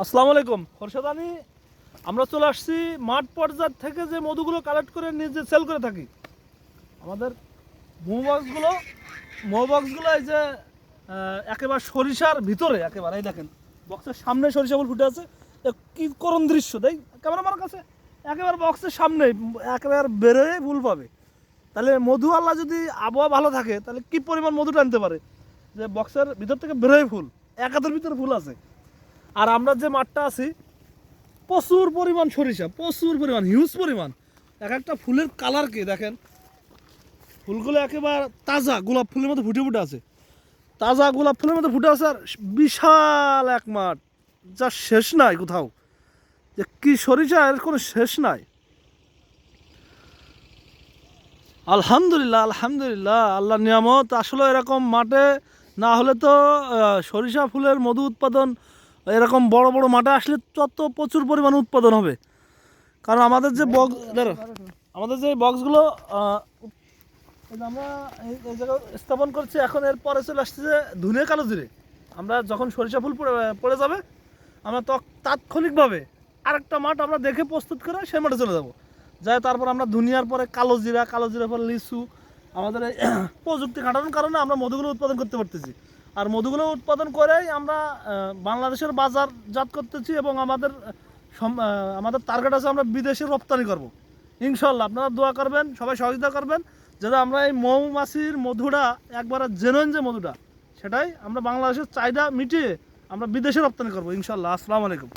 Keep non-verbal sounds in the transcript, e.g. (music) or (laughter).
আসসালামু আলাইকুম। আলী, আমরা চলে আসছি মাঠ পর্যায় থেকে যে মধুগুলো কালেক্ট করে নিজে সেল করে থাকি। আমাদের মৌবক্সগুলো মৌবক্সগুলো এই যে একেবারে সরিষার ভিতরে, একেবারে, এই দেখেন বক্সের সামনে সরিষা ফুল ফুটে আছে। কি করুণ দৃশ্য তাই ক্যামেরাম্যানের কাছে, একেবারে বক্সের সামনে, একেবারে বেরোয় ফুল পাবে। তাহলে মধু আল্লাহ যদি আবহাওয়া ভালো থাকে, তাহলে কি পরিমাণ মধু টানতে পারে? যে বক্সের ভিতর থেকে বেরোয় ফুল, এক হাতের ভিতরে ফুল আছে। আর আমরা যে মাঠটা আছি, প্রচুর পরিমাণ সরিষা, প্রচুর পরিমাণ হিউজ পরিমাণ। এক একটা ফুলের কালার কি দেখেন? ফুলগুলো একেবারে তাজা, গোলাপ ফুলের মতো ফুটে ফুটে আছে। তাজা গোলাপ ফুলের মতো ফুটে আছে আর বিশাল এক মাঠ, যা শেষ নাই কোথাও। যে কি সরিষা, এর কোনো শেষ নাই। আলহামদুলিল্লাহ আলহামদুলিল্লাহ, আল্লাহ নিয়ামত। আসলে এরকম মাঠে না হলে তো সরিষা ফুলের মধু উৎপাদন এরকম বড় বড় মাঠে আসলে তত প্রচুর পরিমাণ উৎপাদন হবে। কারণ আমাদের যে বক্স আমাদের যে বক্সগুলো আমরা এই জায়গায় স্থাপন করছি, এখন এর পরে চলে আসছে যে ধুনে কালো জিরে। আমরা যখন সরিষা ফুল পড়ে যাবে, আমরা তাৎক্ষণিকভাবে আরেকটা মাঠ আমরা দেখে প্রস্তুত করে সেই মাঠে চলে যাব। যাই তারপর আমরা দুনিয়ার পরে কালো জিরা, কালো জিরার পরে লিচু আমাদের এই (coughs) প্রযুক্তি খাটানোর কারণে আমরা মধুগুলো উৎপাদন করতে পারতেছি। আর মধুগুলো উৎপাদন করেই আমরা বাংলাদেশের বাজার জাত করতেছি এবং আমাদের আমাদের টার্গেট আছে আমরা বিদেশে রপ্তানি করব। ইনশাল্লাহ আপনারা দোয়া করবেন, সবাই সহযোগিতা করবেন যাতে আমরা এই মৌমাছির মধুটা, একবারে জেনুইন যে মধুটা, সেটাই আমরা বাংলাদেশের চাহিদা মিটিয়ে আমরা বিদেশে রপ্তানি করব ইনশাল্লাহ আসসালামু আলাইকুম।